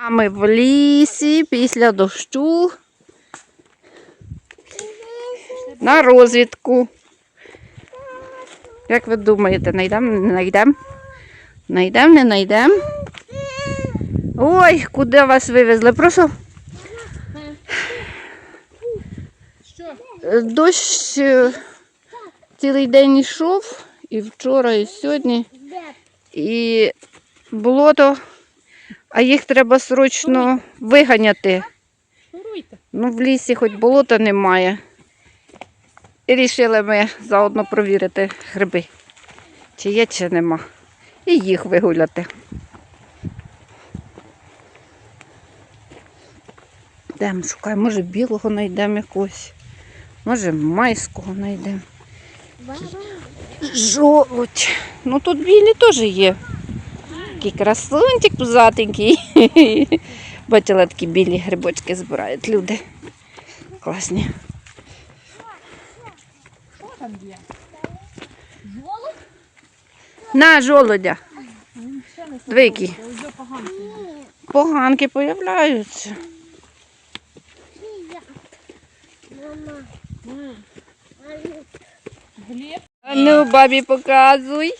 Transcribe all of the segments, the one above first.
А ми в лісі після дощу на розвідку. Як ви думаєте, знайдемо, не знайдемо? Знайдемо, не знайдемо? Ой, куди вас вивезли? Прошу. Дощ е, цілий день йшов, і вчора, і сьогодні. І болото, а їх треба срочно виганяти. Шуруйте. Ну, в лісі хоч болота немає. І рішили ми заодно провірити гриби, чи є, чи нема. І їх вигуляти. Йдемо, шукаємо, може білого знайдемо якогось, може майського знайдемо. Жолудь. Ну тут білі теж є. Такий красунчик пузатенький. Бачила такі білі грибочки збирають люди. Класні. Що? На, садовий, Ось поганки. Появляються. Ну, бабі, показуй.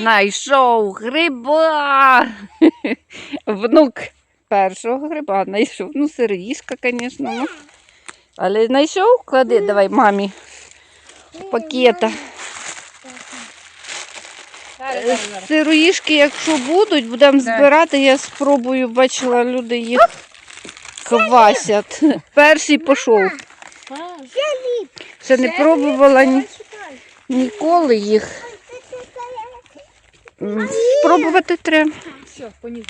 Найшов гриба. Внук першого гриба знайшов. Ну, сироїшка, звісно. Ну. Але знайшов, клади, давай мамі пакета. Зараз. Сироїшки, якщо будуть, будемо збирати. Я спробую, бачила, люди їх квасять. Перший пішов. Ще не пробувала ні, ніколи їх. Спробувати треба. Все, поніс.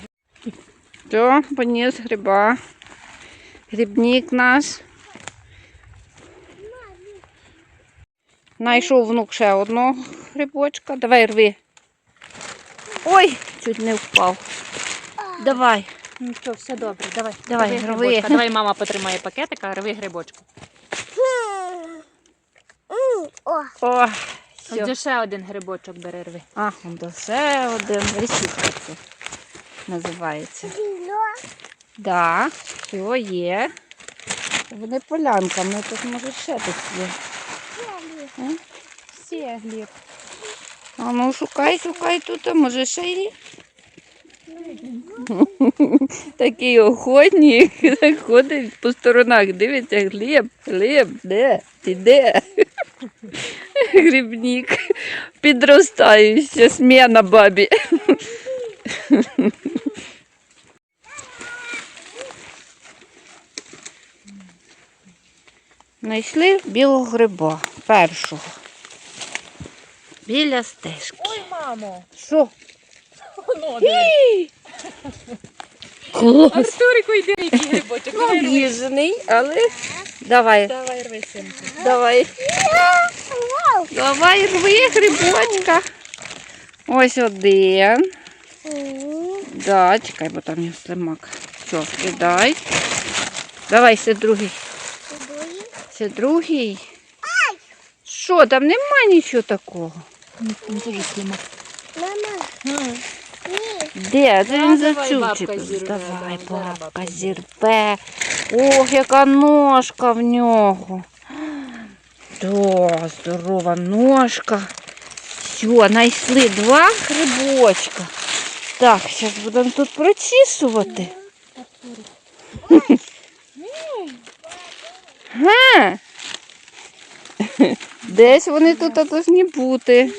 Все, поніс гриба. Грибник наш. Найшов внук ще одного грибочка. Давай рви. Ой, чуть не впав. Давай. Ну що, все добре, давай. Давай, рви рви. грибочка. Давай мама потримає пакетика, рви грибочку. О, все. Отже, ще один грибочок бери рви. А, он ще один. Ресітка це називається. Да, все є. Вони полянками, тут може ще десь є. Всі, Гліб. А ну шукай, шукай тут, а може ще є. Такий охотник ходить по сторонах, дивиться, глеб, глеб, де? Ти де? Грибник. Підростаюча смена бабі. Знайшли білого гриба першого. Біля стежки. Ой, мамо. Що? Диви. Клас. Артурику, йди, який грибочок. Давай але давай, Давай рви, синку. давай. Давай рви грибочка. Ось один. Да, чекай, бо там є слимак. Все, кидай. Давай ще другий. Ще другий. Що, там нема нічого такого. Там теж слимак. Де? Це він давай, зачувчик. Давай, бабка зірве. Ох, яка ножка в нього. Да, здорова ножка. Все, знайшли два грибочка. Так, зараз будемо тут прочісувати. Га. Десь вони тут повинні бути.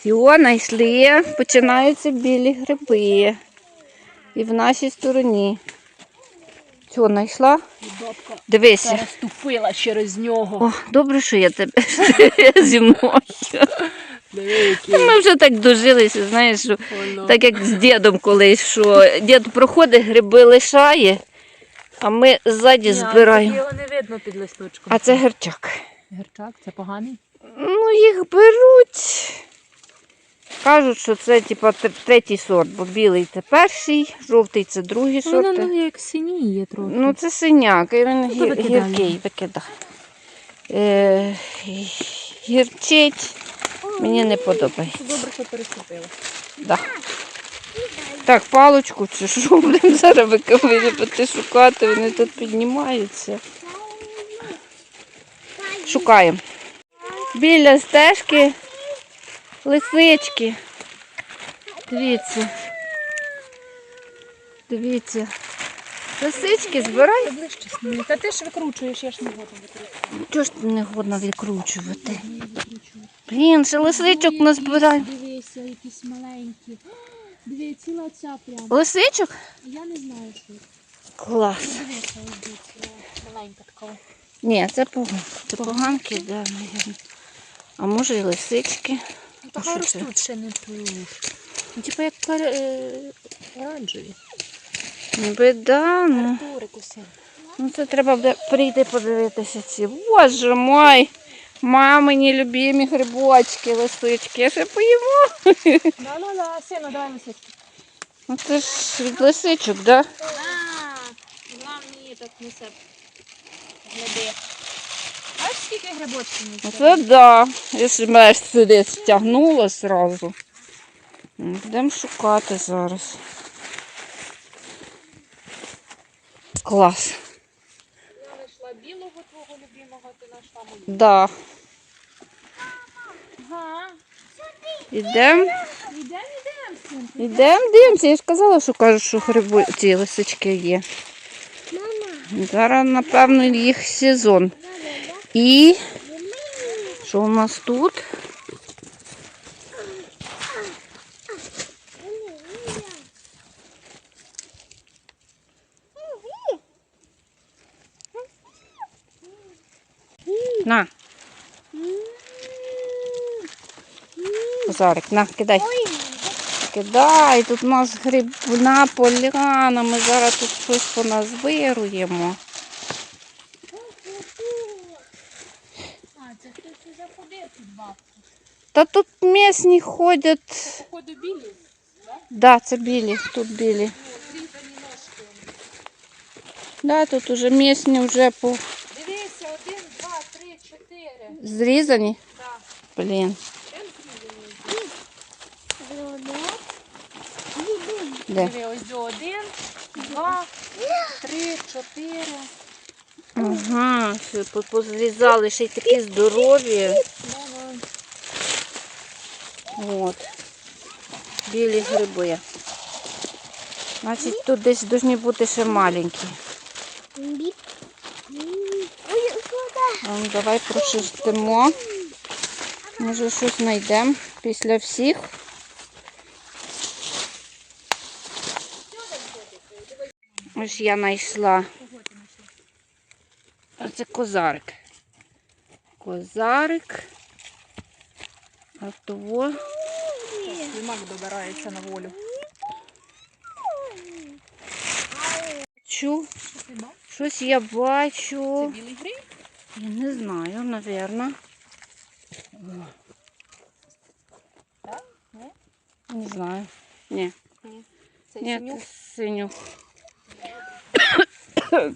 Все, знайшли. Починаються білі гриби. І в нашій стороні. Все, знайшла? Дивися. переступила через нього. О, добре, що я тебе зі мною. Ми вже так дожилися, знаєш, що так як з дідом колись, що дід проходить, гриби лишає, а ми ззаді збираємо. Його не видно під листочком. А це герчак. Герчак, це поганий? Ну, їх беруть. Кажуть, що це типа третій сорт, бо білий це перший, жовтий це другий сорт. Воно ну, як синіє трохи. Ну, це синяк, і він то гір, гіркий викидай. Е, гірчить. Мені не подобається. Добре, що переступила. Да. Так, паличку чи що будемо зараз виковирювати, шукати, вони тут піднімаються. Шукаємо. Біля стежки лисички. Дивіться. Дивіться. Лисички збирай. Та ти ж викручуєш, я ж не готова викручувати. Чого ж не годно відкручувати? Блін, ще лисичок назбирай. Дивися, якісь маленькі. Диви, ціла ця прямо. Лисичок? Я не знаю, що. Клас. Дивися, ціла. Маленька така. Ні, це поганки. Це поганки, да, мабуть. А може і лисички. Ну, Така що ростуть ще не туш. Ну, типу як е, оранжеві. Ніби да, ну. Усе. ну це треба буде прийти подивитися ці. Боже мой! Мамині любимі грибочки, лисички. Я ще поїмо. Да-да-да, сина, давай лисички. Ну це ж від лисичок, да? А, вона мені так несе. Гляди. Скільки грибочків несе? Оце да. Я ж сюди стягнула зразу. Будемо шукати зараз. Клас. Я знайшла білого твого любимого, ти знайшла мою. Да. Ага. Ідемо. Ідем, ідем. Ідемо, дивимося. Я ж казала, що кажуть, що гриби ці лисички є. Зараз, напевно, їх сезон. І що у нас тут? На. Козарик, на, кидай. Кидай, тут у нас грибна поляна, ми зараз тут щось поназбируємо. А, це хтось уже ходив тут бабку. Та тут місні ходять. Походу білі. Да, це білі, тут білі. Да, тут уже місні вже по... Дивися, один, два, три, чотири. зрізані. Так. Блін. Де? Диви, ось один, два, три, чотири. Ага, все, позрізали, ще й такі здорові. От. Білі гриби. Значить, тут десь повинні бути ще маленькі. Ну, давай прошистимо. Може щось знайдемо після всіх. Ось я знайшла. А це козарик. Козарик. А того. Слімак добирається на волю. Бачу. Щось я Це бачу. білий гриб? Я не знаю, напевно. Не знаю. Ні. Це Ні, синюк. це синю.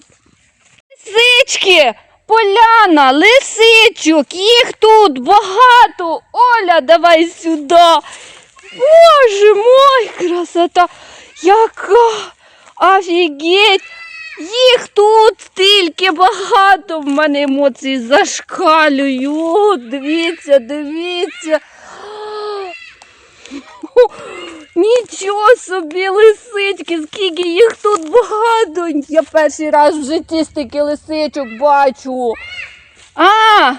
Лисички! Поляна, лисичок, їх тут багато. Оля, давай сюди. Боже мой, красота! Яка! Офігеть! Їх тут стільки багато. В мене емоції зашкалюють. Дивіться, дивіться. Нічого собі, лисички, скільки їх тут багато. Я перший раз в житті стільки лисичок бачу. А!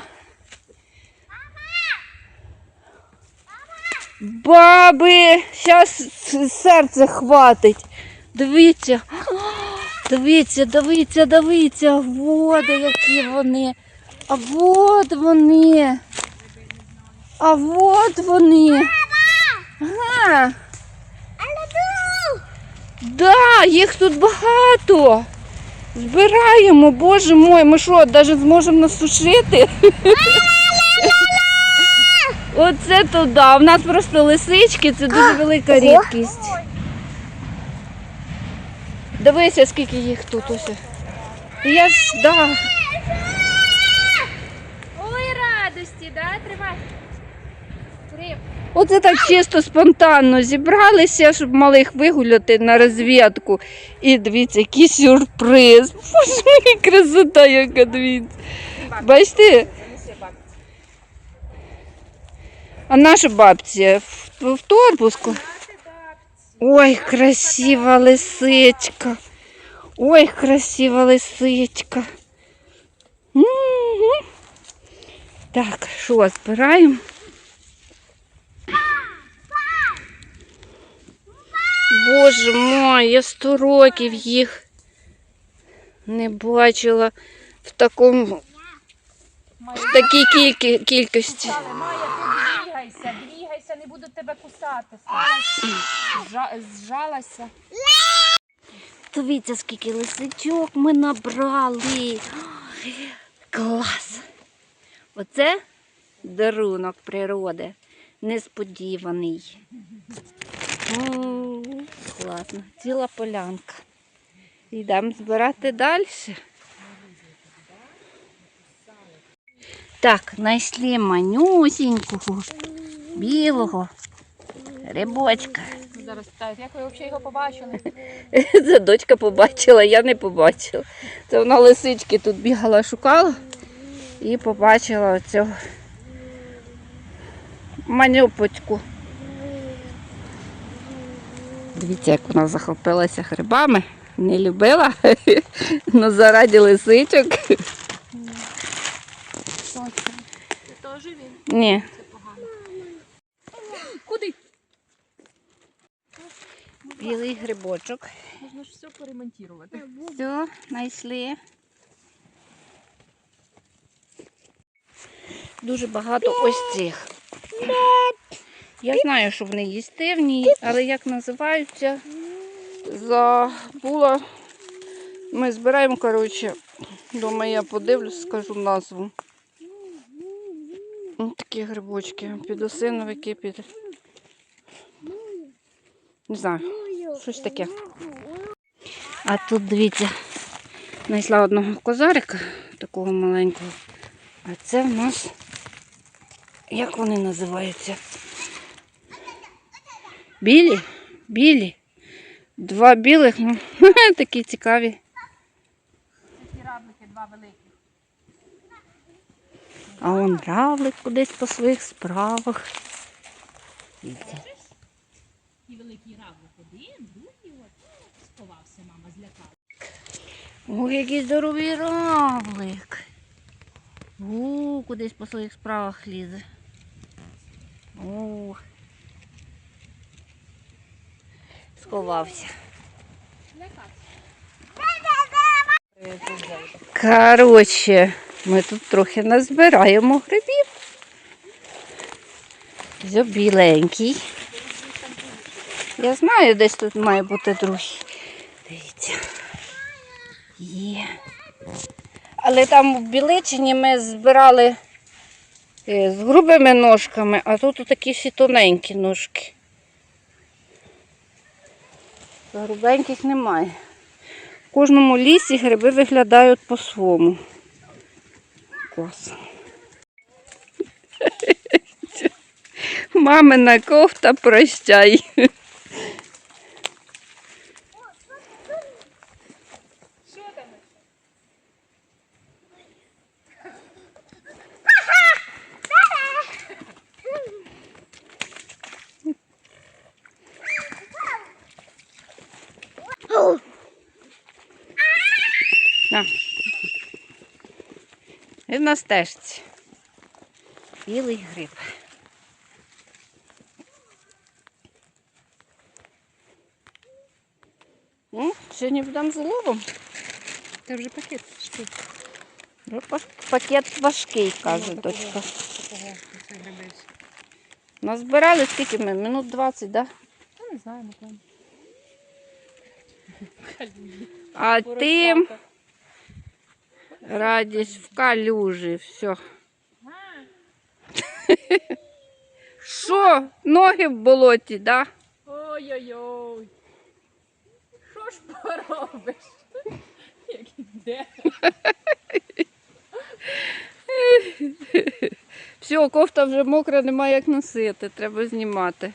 Баби, зараз серце хватить. Дивіться. Дивіться, дивіться, дивіться. Води, які вони. А от вони. А от вони. Ага. Да, їх тут багато. Збираємо, боже мой, ми що, навіть зможемо насушити? Оце туди. У нас просто лисички, це дуже велика рідкість. Дивися, скільки їх тут ось. Я ж, да. Ой, радості, да? Тривай. Оце так чисто спонтанно зібралися, щоб малих вигуляти на розвідку. І дивіться, який сюрприз. Боже красота, яка дивіться. Бачите? А наша бабця в, в торбуску. Ой, красива лисичка. Ой, красива лисичка. Мгм. Так, що, збираємо? Боже мой, я сто років їх не бачила в такому в такій кількі, кількості. Двігайся, двігайся, не буду тебе кусати. Зжалася. Дивіться, скільки лисичок ми набрали. Клас! Оце дарунок природи. Несподіваний. М, Класно. Ціла полянка. Йдемо збирати далі. Так, знайшли манюсінького, білого рибочка. Зараз як ви взагалі його побачили? Це дочка побачила, я не побачила. Це вона лисички тут бігала, шукала і побачила цього манюпочку. Дивіться, як вона захопилася грибами. Не любила, але заради лисичок. Точно. Це теж він. Ні. Це погано. Куди? Білий грибочок. Можна ж все поремонтувати. Все, знайшли. Дуже багато ось цих. Я знаю, що вони їстивні, але як називаються, забула. Ми збираємо, коротше, думаю, я подивлюсь, скажу назву. Ось такі грибочки. Підосиновики, під. Не знаю, щось таке. А тут дивіться, знайшла одного козарика, такого маленького. А це в нас, як вони називаються? Білі? Білі. Два білих, ну, такі цікаві. Такі раблики, два великі. А он равлик кудись по своїх справах. Дивіться. І великий равлик один, другий от сховався, мама злякала. Ой, який здоровий равлик. У, кудись по своїх справах лізе. О. Сховався. Коротше, ми тут трохи назбираємо грибів. Все біленький. Я знаю, десь тут має бути другий. Дивіться. Є. Але там в Біличині ми збирали з грубими ножками, а тут такі всі тоненькі ножки. Грубеньких немає. В кожному лісі гриби виглядають по-своєму. Клас. Мамина кофта прощай. На стежці. Білий гриб. Ну, сьогодні будемо з ловом. Це вже пакет. Що? Ну, Пакет важкий, каже дочка. Такого, це гриби. Назбирали скільки ми? Минут 20, так? Да? Ну, не знаю, напевно. А тим радість в калюжі, все. Що? Ноги в болоті, да? Ой-ой-ой. Що ж поробиш? Як іде. Все, кофта вже мокра, немає як носити, треба знімати.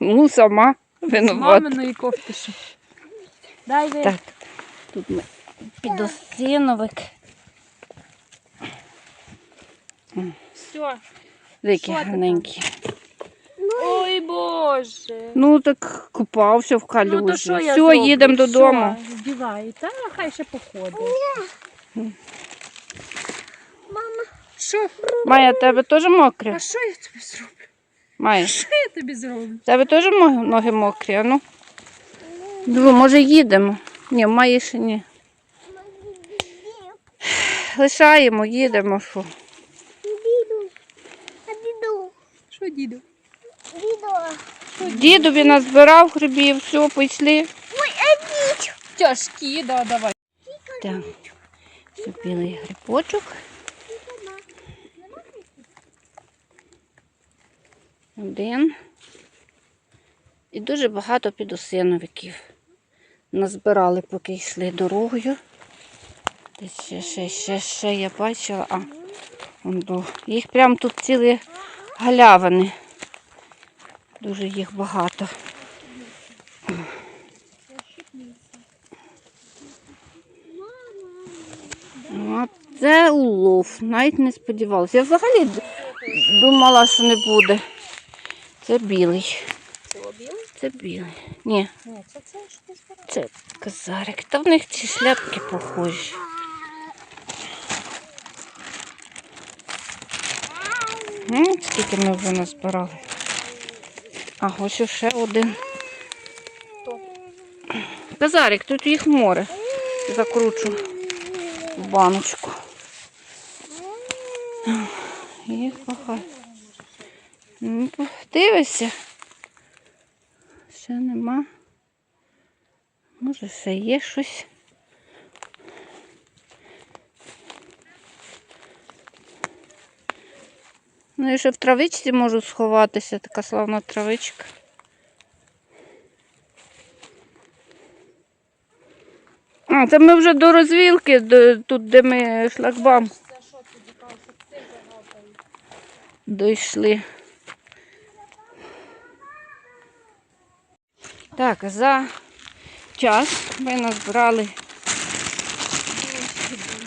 Ну, сама винувата. Маминої кофти ще. Дай ви. Так, тут ми підосиновик. Все. Що ти там? гарненький. Ой, Боже. Ну так купався в Ну, калюжі. то що я Все, зроблю? їдемо додому. Що? Вдівай. Та хай ще походить. Мама. Що? Майя, тебе теж мокрі? А що я тобі зроблю? Майя, Що я тобі зроблю? тебе теж ноги мокрі, а ну? Диви, може їдемо? Ні, ще ні. Лишаємо, їдемо. Що? Діду. А діду. Що, діду? Діду. Дідові назбирав грибів, все, пішли. Ой, а дідь. Тяжкі, да, давай. Так, це білий грибочок. Один. І дуже багато підосиновиків. Назбирали, поки йшли дорогою. Ще, ще, ще, ще я бачила. А, он до. Їх прям тут цілі галявини. Дуже їх багато. От це улов. Навіть не сподівалася. Я взагалі думала, що не буде. Це білий. Це білий? Це білий. Ні, Ні, це це ж ти це казарик. Та в них ці шляпки похожі. Ну, скільки ми вже назбирали. А, ось ще один. Казарик, тут їх море. Закручу в баночку. Їх багато. Ну, Дивися. Ще нема. Може, ще є щось. Ну, і ще в травичці можу сховатися, така славна травичка. А, це ми вже до розвілки, до, тут, де ми шлагбам дійшли. Так, за час ми назбирали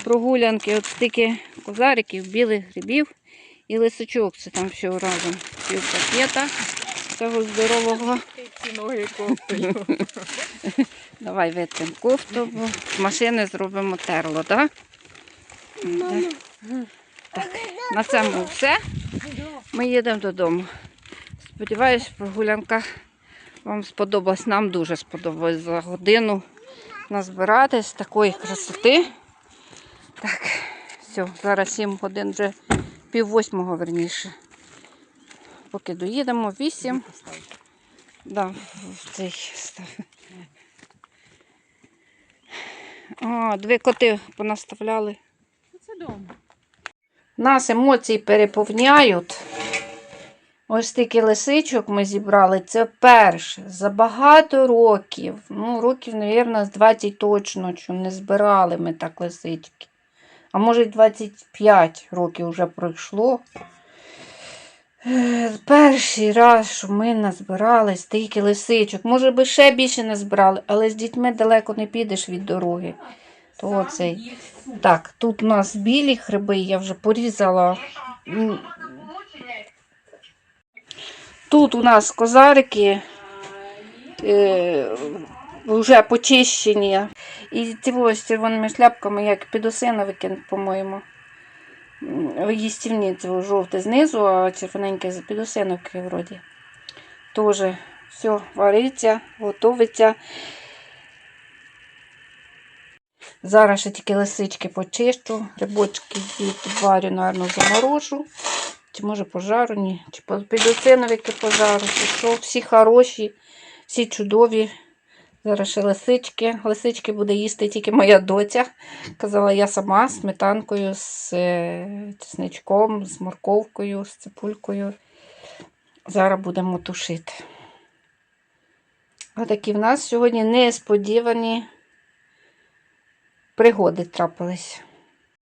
прогулянки, от стільки козариків, білих грибів і лисичок. Це там все разом. Пів пакета цього здорового. Ноги кофтою. Давай витрим кофту, бо з машини зробимо терло, так? Так, на цьому все. Ми їдемо додому. Сподіваюсь, прогулянка вам сподобалась. Нам дуже сподобалось за годину назбирати з такої красоти. Так, все, зараз 7 годин вже пів восьмого верніше. Поки доїдемо, 8. Да, в цей став. О, дві коти понаставляли. Це дома. Нас емоції переповняють. Ось стільки лисичок ми зібрали. Це перше. За багато років. Ну, років, мабуть, з 20 точно, що не збирали ми так лисички. А може, 25 років вже пройшло. Е, Перший раз, що ми назбирали стільки лисичок. Може би ще більше назбирали, але з дітьми далеко не підеш від дороги. То оцей. Так, тут у нас білі гриби, я вже порізала. Тут у нас козарики е, вже почищені. І ці ось червоними шляпками, як підосиновики, по-моєму. Їстівні це жовте знизу, а червоненьке з підосиновки вроді. Тоже все вариться, готовиться. Зараз ще тільки лисички почищу, грибочки відварю, напевно, заморожу. Чи може пожару, ні. Чи підоциновики пожару, чи що. Всі хороші, всі чудові. Зараз ще лисички. Лисички буде їсти тільки моя доця. Казала я сама з сметанкою, з е, чесничком, з морковкою, з ципулькою. Зараз будемо тушити. Отакі в нас сьогодні несподівані пригоди трапились.